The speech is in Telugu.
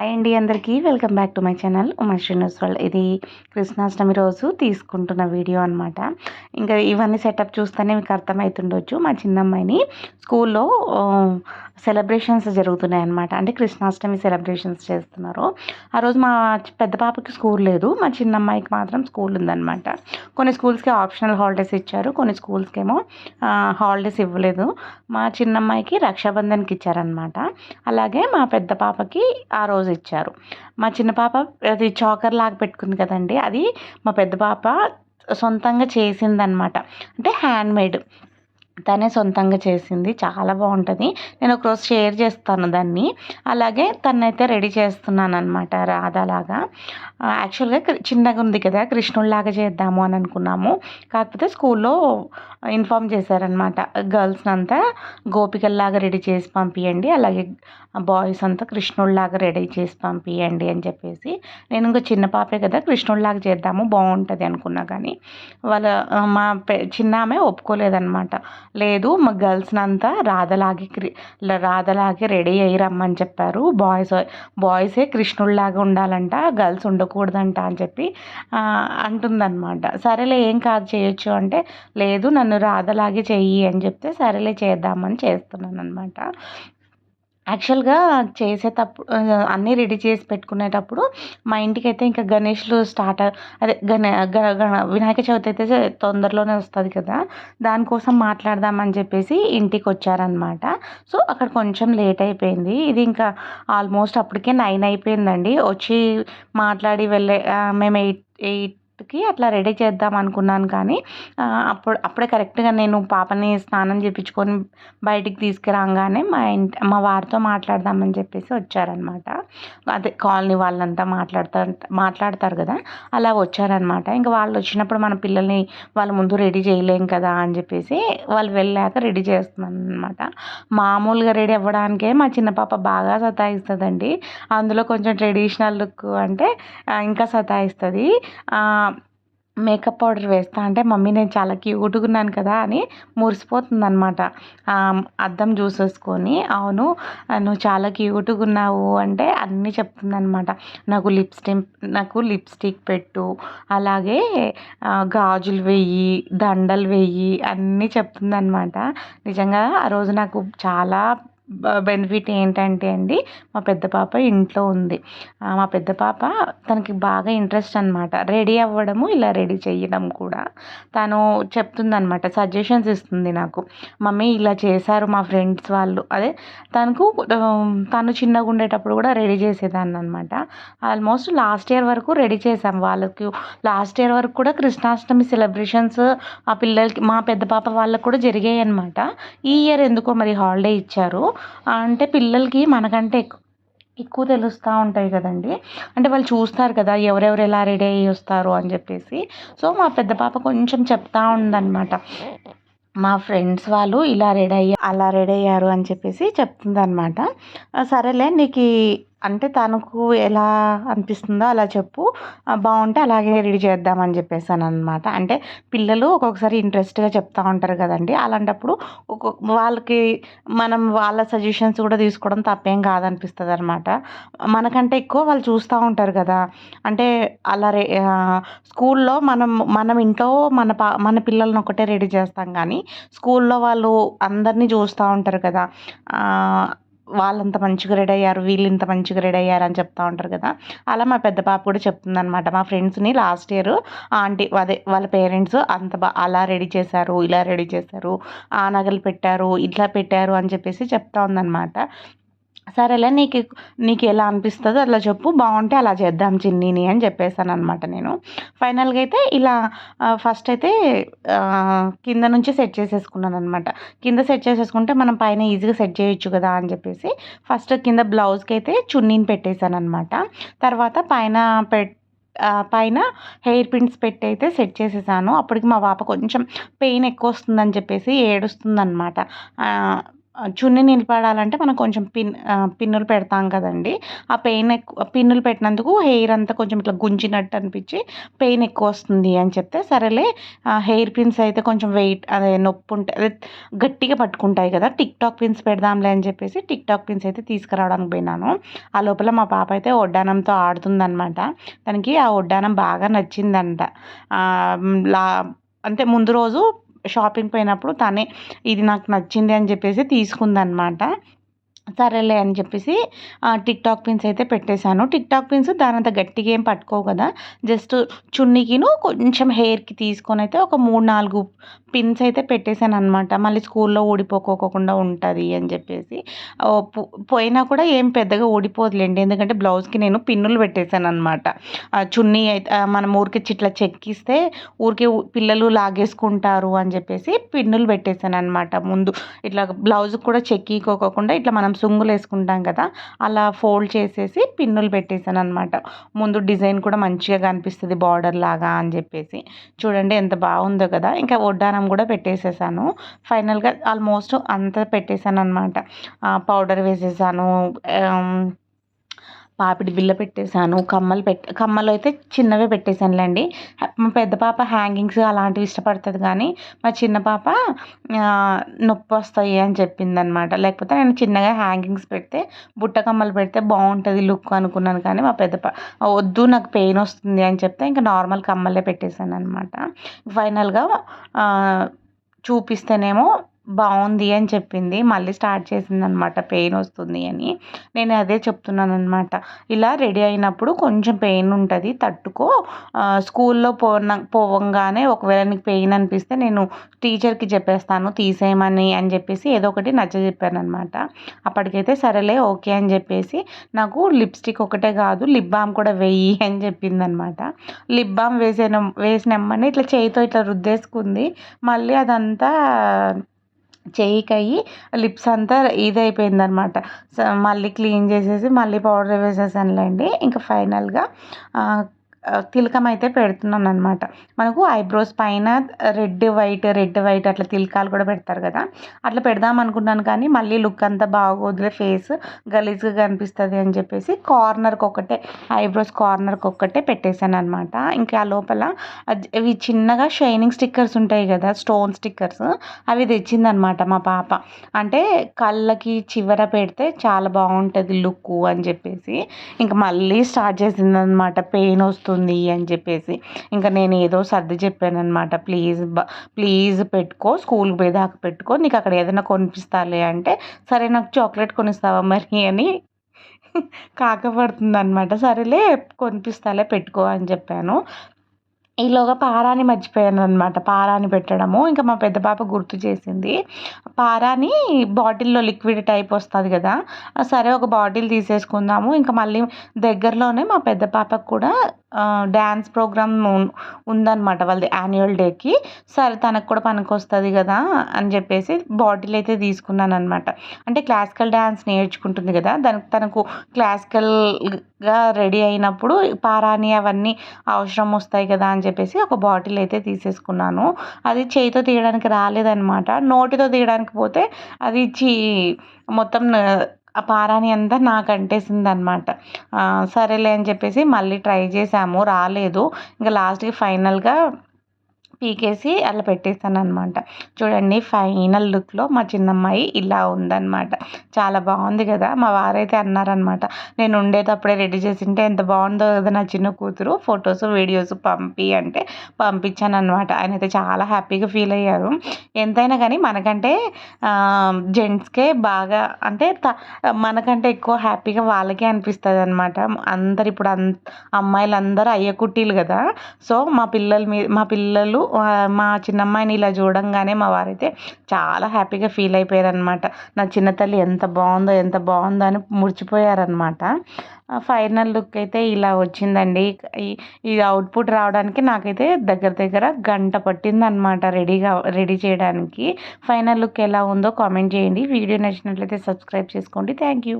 హాయ్ అండి అందరికీ. Welcome back to my channel Uma Srinivas world. ఇది కృష్ణాష్టమి రోజు తీసుకుంటున్న వీడియో అనమాట ఇంకా ఇవన్నీ సెటప్ చూస్తేనే మీకు అర్థమవుతుండొచ్చు మా చిన్నమ్మాయిని స్కూల్లో సెలబ్రేషన్స్ జరుగుతున్నాయి అనమాట అంటే కృష్ణాష్టమి సెలబ్రేషన్స్ చేస్తున్నారు. ఆ రోజు మా పెద్ద పాపకి స్కూల్ లేదు. మా చిన్న అమ్మాయికి మాత్రం స్కూల్ ఉందన్నమాట. కొన్ని స్కూల్స్కి ఆప్షనల్ హాలిడేస్ ఇచ్చారు. కొన్ని స్కూల్స్కి ఏమో హాలిడేస్ ఇవ్వలేదు. మా చిన్న అమ్మాయికి రక్షాబంధన్కి ఇచ్చారనమాట అలాగే మా పెద్ద పాపకి ఆ రోజు ఇచ్చారు. మా చిన్న పాప అది చాకర్ లాగా పెట్టుకుంది కదండి. అది మా పెద్ద పాప సొంతంగా చేసిందనమాట అంటే హ్యాండ్మేడ్. తనే సొంతంగా చేసింది. చాలా బాగుంటుంది. నేను ఒకరోజు షేర్ చేస్తాను దాన్ని. అలాగే తనైతే రెడీ చేస్తున్నాను అనమాట రాధలాగా యాక్చువల్గా చిన్నగా ఉంది కదా కృష్ణుడిలాగా చేద్దాము అని అనుకున్నాము. కాకపోతే స్కూల్లో ఇన్ఫామ్ చేశారనమాట గర్ల్స్ని అంతా గోపికల్లాగా రెడీ చేసి పంపించండి అలాగే బాయ్స్ అంతా కృష్ణుడిలాగా రెడీ చేసి పంపించండి అని చెప్పేసి. నేను ఇంకా చిన్న పాపే కదా కృష్ణుడిలాగా చేద్దాము బాగుంటుంది అనుకున్నా కానీ వాళ్ళ మా చిన్న ఆమె ఒప్పుకోలేదనమాట లేదు మా గర్ల్స్ని అంతా రాధలాగే క్రి రాధలాగే రెడీ అయ్యి రమ్మని చెప్పారు. బాయ్స్ బాయ్సే కృష్ణుడిలాగా ఉండాలంట గర్ల్స్ ఉండకూడదంట అని చెప్పి అంటుందన్నమాట. సరేలే ఏం కాదు చేయొచ్చు అంటే లేదు నన్ను రాధలాగే చెయ్యి అని చెప్తే సరేలే చేద్దామని చేస్తున్నాను అనమాట యాక్చువల్గా చేసేటప్పుడు అన్నీ రెడీ చేసి పెట్టుకునేటప్పుడు మా ఇంటికి అయితే ఇంకా గణేష్లు స్టార్ట్ అదే గణ వినాయక చవితి అయితే తొందరలోనే వస్తుంది కదా. దానికోసం మాట్లాడదామని చెప్పేసి ఇంటికి వచ్చారనమాట సో అక్కడ కొంచెం లేట్ అయిపోయింది ఇది ఇంకా ఆల్మోస్ట్ అప్పటికే నైన్ అయిపోయిందండి. వచ్చి మాట్లాడి వెళ్ళే మేము ఎయిట్ ఎయిట్ కి అట్లా రెడీ చేద్దాం అనుకున్నాను కానీ అప్పుడు అప్పుడే కరెక్ట్గా నేను పాపని స్నానం చేయించుకొని బయటికి తీసుకురాగానే మా ఇంటి మా వారితో మాట్లాడదామని చెప్పేసి వచ్చారనమాట. అదే కాలనీ వాళ్ళంతా మాట్లాడతారు మాట్లాడతారు కదా అలా వచ్చారనమాట. ఇంకా వాళ్ళు వచ్చినప్పుడు మన పిల్లల్ని వాళ్ళ ముందు రెడీ చేయలేం కదా అని చెప్పేసి వాళ్ళు వెళ్ళాక రెడీ చేస్తున్నాను అనమాట మామూలుగా రెడీ అవ్వడానికే మా చిన్న పాప బాగా సతాయిస్తుందండి. అందులో కొంచెం ట్రెడిషనల్ లుక్ అంటే ఇంకా సతాయిస్తుంది. మేకప్ పౌడర్ వేస్తా అంటే మమ్మీ నేను చాలా క్యూట్గా ఉన్నాను కదా అని మురిసిపోతుంది అనమాట అద్దం చూసేసుకొని అవును నువ్వు చాలా క్యూట్గా ఉన్నావు అంటే అన్నీ చెప్తుంది అనమాట నాకు లిప్స్టిక్ నాకు లిప్స్టిక్ పెట్టు అలాగే గాజులు వెయ్యి దండలు వెయ్యి అన్నీ చెప్తుంది అనమాట నిజంగా ఆ రోజు నాకు చాలా బెనిఫిట్ ఏంటంటే అండి మా పెద్ద పాప ఇంట్లో ఉంది. మా పెద్ద పాప తనకి బాగా ఇంట్రెస్ట్ అనమాట రెడీ అవ్వడము ఇలా రెడీ చేయడం కూడా. తను చెప్తుందనమాట సజెషన్స్ ఇస్తుంది నాకు. మమ్మీ ఇలా చేశారు మా ఫ్రెండ్స్ వాళ్ళు. అదే తనకు తను చిన్నగా ఉండేటప్పుడు కూడా రెడీ చేసేదాన్ని అనమాట ఆల్మోస్ట్ లాస్ట్ ఇయర్ వరకు రెడీ చేసాం వాళ్ళకి. లాస్ట్ ఇయర్ వరకు కూడా కృష్ణాష్టమి సెలబ్రేషన్స్ ఆ పిల్లలకి మా పెద్ద పాప వాళ్ళకు కూడా జరిగాయి అనమాట ఈ ఇయర్ ఎందుకో మరి హాలిడే ఇచ్చారు. అంటే పిల్లలకి మనకంటే ఎక్కువ ఎక్కువ తెలుస్తూ ఉంటాయి కదండి. అంటే వాళ్ళు చూస్తారు కదా ఎవరెవరు ఎలా రెడీ అయ్యి వస్తారు అని చెప్పేసి. సో మా పెద్ద పాప కొంచెం చెప్తా ఉందన్నమాట. మా ఫ్రెండ్స్ వాళ్ళు ఇలా రెడీ అయ్యారు అలా రెడీ అయ్యారు అని చెప్పేసి చెప్తుందనమాట సరేలే నీకు అంటే తనకు ఎలా అనిపిస్తుందో అలా చెప్పు. బాగుంటే అలాగే రెడీ చేద్దామని చెప్పేసాను అనమాట అంటే పిల్లలు ఒక్కొక్కసారి ఇంట్రెస్ట్గా చెప్తూ ఉంటారు కదండి. అలాంటప్పుడు ఒక్కొక్క వాళ్ళకి మనం వాళ్ళ సజెషన్స్ కూడా తీసుకోవడం తప్పేం కాదనిపిస్తుంది అనమాట మనకంటే ఎక్కువ వాళ్ళు చూస్తూ ఉంటారు కదా. అంటే అలా రే స్కూల్లో మనం మనం ఇంట్లో మన పా మన పిల్లల్ని ఒకటే రెడీ చేస్తాం కానీ స్కూల్లో వాళ్ళు అందరినీ చూస్తూ ఉంటారు కదా. వాళ్ళంత మంచిగా రెడీ అయ్యారు వీళ్ళు ఇంత మంచిగా రెడీ అయ్యారు అని చెప్తూ ఉంటారు కదా. అలా మా పెద్ద పాప కూడా చెప్తుంది అనమాట మా ఫ్రెండ్స్ని లాస్ట్ ఇయర్ ఆంటీ అదే వాళ్ళ పేరెంట్స్ అంత బా అలా రెడీ చేశారు ఇలా రెడీ చేశారు ఆ నగలు పెట్టారు ఇట్లా పెట్టారు అని చెప్పేసి చెప్తా ఉందన్నమాట. సరేలే నీకు నీకు ఎలా అనిపిస్తుందో అట్లా చెప్పు. బాగుంటే అలా చేద్దాం చిన్నీని అని చెప్పేసాను అనమాట నేను. ఫైనల్గా అయితే ఇలా ఫస్ట్ అయితే కింద నుంచి సెట్ చేసేసుకున్నాను అనమాట కింద సెట్ చేసేసుకుంటే మనం పైన ఈజీగా సెట్ చేయొచ్చు కదా అని చెప్పేసి ఫస్ట్ కింద బ్లౌజ్కి అయితే చున్నీని పెట్టేశాను అనమాట తర్వాత పైన పెట్ పైన హెయిర్ పిన్స్ పెట్టి అయితే సెట్ చేసేసాను. అప్పటికి మా పాప కొంచెం పెయిన్ ఎక్కువ వస్తుందని చెప్పేసి ఏడుస్తుందనమాట చున్నీ నిలబడాలంటే మనం కొంచెం పిన్ పిన్నులు పెడతాం కదండి. ఆ పెయిన్ ఎక్కువ పిన్నులు పెట్టినందుకు హెయిర్ అంతా కొంచెం ఇట్లా గుంజినట్టు అనిపించి పెయిన్ ఎక్కువ వస్తుంది అని చెప్తే సరేలే హెయిర్ పిన్స్ అయితే కొంచెం వెయిట్ అదే నొప్పి ఉంటే అదే గట్టిగా పట్టుకుంటాయి కదా టిక్ టాక్ పిన్స్ పెడదాంలే అని చెప్పేసి టిక్ టాక్ పిన్స్ అయితే తీసుకురావడానికి పోయినాను. ఆ లోపల మా పాప అయితే వడ్డానంతో ఆడుతుందనమాట దానికి ఆ ఒడ్డానం బాగా నచ్చిందంట. లా అంటే ముందు రోజు షాపింగ్ పోయినప్పుడు తనే ఇది నాకు నచ్చింది అని చెప్పేసి తీసుకుందనమాట. సరేలే అని చెప్పేసి టిక్ టాక్ పిన్స్ అయితే పెట్టేశాను. టిక్ టాక్ పిన్స్ దానంత గట్టిగా ఏం పట్టుకోవు కదా. జస్ట్ చున్నీకిను కొంచెం హెయిర్కి తీసుకొని అయితే ఒక మూడు నాలుగు పిన్స్ అయితే పెట్టేశాను అనమాట మళ్ళీ స్కూల్లో ఓడిపోకోకుండా ఉంటుంది అని చెప్పేసి. పోయినా కూడా ఏం పెద్దగా ఓడిపోదులేండి ఎందుకంటే బ్లౌజ్కి నేను పిన్నులు పెట్టేశాను అనమాట చున్నీ అయితే మనం ఊరికి చిట్లా చెక్కిస్తే ఊరికి పిల్లలు లాగేసుకుంటారు అని చెప్పేసి పిన్నులు పెట్టేశాను అనమాట ముందు ఇట్లా బ్లౌజ్ కూడా చెక్కికోకుండా ఇట్లా మనం సుంగులు వేసుకుంటాం కదా అలా ఫోల్డ్ చేసేసి పిన్నులు పెట్టేశాను అనమాట ముందు డిజైన్ కూడా మంచిగా కనిపిస్తుంది బార్డర్ లాగా అని చెప్పేసి. చూడండి ఎంత బాగుందో కదా ఇంకా వడ్డానం కూడా పెట్టేసేసాను. ఫైనల్గా ఆల్మోస్ట్ అంతా పెట్టేశాను అనమాట పౌడర్ వేసేసాను పాపిడి బిల్ల పెట్టేశాను కమ్మలు పెట్ కమ్మలు అయితే చిన్నవే పెట్టేశానులేండి. మా పెద్ద పాప హ్యాంగింగ్స్ అలాంటివి ఇష్టపడుతుంది కానీ మా చిన్న పాప నొప్పి వస్తాయి అని చెప్పింది అనమాట లేకపోతే నేను చిన్నగా హ్యాంగింగ్స్ పెడితే బుట్ట కమ్మలు పెడితే బాగుంటుంది లుక్ అనుకున్నాను కానీ మా పెద్ద పా వద్దు నాకు పెయిన్ వస్తుంది అని చెప్తే ఇంకా నార్మల్ కమ్మలే పెట్టేశాను అనమాట ఫైనల్గా చూపిస్తేనేమో బాగుంది అని చెప్పింది. మళ్ళీ స్టార్ట్ చేసింది అనమాట పెయిన్ వస్తుంది అని. నేను అదే చెప్తున్నాను అనమాట ఇలా రెడీ అయినప్పుడు కొంచెం పెయిన్ ఉంటుంది. తట్టుకో. స్కూల్లో పోన పోవంగానే ఒకవేళ నీకు పెయిన్ అనిపిస్తే నేను టీచర్కి చెప్పేస్తాను. తీసేయమని అని చెప్పేసి ఏదో ఒకటి నచ్చ చెప్పాను అనమాట అప్పటికైతే సరేలే ఓకే అని చెప్పేసి నాకు లిప్స్టిక్ ఒకటే కాదు లిప్ బామ్ కూడా వెయ్యి అని చెప్పింది అనమాట లిప్ బామ్ వేసిన వేసినమ్మని ఇట్లా చేయితో ఇట్లా రుద్దేసుకుంది. మళ్ళీ అదంతా చేయికయ్యి లిప్స్ అంతా ఇదైపోయింది అనమాట మళ్ళీ క్లీన్ చేసేసి మళ్ళీ పౌడర్ వేసేసానులేండి. ఇంకా ఫైనల్గా తిలకం అయితే పెడుతున్నాను అనమాట మనకు ఐబ్రోస్ పైన రెడ్ వైట్ రెడ్ వైట్ అట్లా తిలకాలు కూడా పెడతారు కదా. అట్లా పెడదాం అనుకున్నాను కానీ మళ్ళీ లుక్ అంతా బాగోదులే ఫేస్ గలీజ్గా కనిపిస్తుంది అని చెప్పేసి కార్నర్కి ఒకటే ఐబ్రోస్ కార్నర్కి ఒక్కటే పెట్టేశాను అనమాట ఇంకా ఆ లోపల అవి చిన్నగా షైనింగ్ స్టిక్కర్స్ ఉంటాయి కదా స్టోన్ స్టిక్కర్స్ అవి తెచ్చిందనమాట మా పాప. అంటే కళ్ళకి చివర పెడితే చాలా బాగుంటుంది లుక్ అని చెప్పేసి ఇంకా మళ్ళీ స్టార్ట్ చేసింది అనమాట పెయిన్ వస్తుంది వస్తుంది అని చెప్పేసి. ఇంకా నేను ఏదో సర్ది చెప్పానమాట ప్లీజ్ ప్లీజ్ పెట్టుకో స్కూల్ పోయేదాకా పెట్టుకో నీకు అక్కడ ఏదైనా కొనిపిస్తాలే అంటే సరే నాకు చాక్లెట్ కొనిస్తావా మరి అని కాకపడుతుంది అనమాట సరేలే కొనిపిస్తాలే పెట్టుకో అని చెప్పాను. ఈలోగా పారాని మర్చిపోయాను అనమాట పారాని పెట్టడము. ఇంకా మా పెద్ద పాప గుర్తు చేసింది. పారాని బాటిల్లో లిక్విడ్ టైప్ వస్తుంది కదా సరే ఒక బాటిల్ తీసేసుకుందాము. ఇంకా మళ్ళీ దగ్గరలోనే మా పెద్ద పాపకు కూడా డ్యాన్స్ ప్రోగ్రామ్ ఉందన్నమాట వాళ్ళది యాన్యువల్ డేకి. సరే తనకు కూడా పనికొస్తుంది కదా అని చెప్పేసి బాటిల్ అయితే తీసుకున్నాను అనమాట అంటే క్లాసికల్ డ్యాన్స్ నేర్చుకుంటుంది కదా దానికి తనకు క్లాసికల్గా రెడీ అయినప్పుడు పారాని అవన్నీ అవసరం వస్తాయి కదా అని చెప్పేసి ఒక బాటిల్ అయితే తీసేసుకున్నాను. అది చేతితో తీయడానికి రాలేదనమాట నోటితో తీయడానికి పోతే అది చీ మొత్తం ఆ పారాని అంతా నాకు అంటేసింది అనమాట సరేలే అని చెప్పేసి మళ్ళీ ట్రై చేసాము రాలేదు. ఇంకా లాస్ట్కి ఫైనల్గా పీకేసి అలా పెట్టేస్తాను అనమాట చూడండి ఫైనల్ లుక్లో మా చిన్నమ్మాయి ఇలా ఉందన్నమాట. చాలా బాగుంది కదా మా వారైతే అన్నారనమాట నేను ఉండేటప్పుడే రెడీ చేసింటే ఎంత బాగుందో కదా నా చిన్న కూతురు ఫొటోస్ వీడియోస్ పంపి అంటే పంపించాను అనమాట ఆయన అయితే చాలా హ్యాపీగా ఫీల్ అయ్యారు. ఎంతైనా కానీ మనకంటే జెంట్స్కే బాగా అంటే మనకంటే ఎక్కువ హ్యాపీగా వాళ్ళకే అనిపిస్తుంది అనమాట అందరు ఇప్పుడు అంత అమ్మాయిలు అందరూ అయ్య కుట్టీలు కదా. సో మా పిల్లల మీద మా పిల్లలు మా చిన్నమ్మాయిని ఇలా చూడంగానే మా వారైతే చాలా హ్యాపీగా ఫీల్ అయిపోయారనమాట నా చిన్న తల్లి ఎంత బాగుందో ఎంత బాగుందో అని మురిచిపోయారనమాట ఫైనల్ లుక్ అయితే ఇలా వచ్చిందండి. ఈ అవుట్పుట్ రావడానికి నాకైతే దగ్గర దగ్గర గంట పట్టిందనమాట రెడీగా రెడీ చేయడానికి. ఫైనల్ లుక్ ఎలా ఉందో కామెంట్ చేయండి. వీడియో నచ్చినట్లయితే సబ్స్క్రైబ్ చేసుకోండి. Thank you.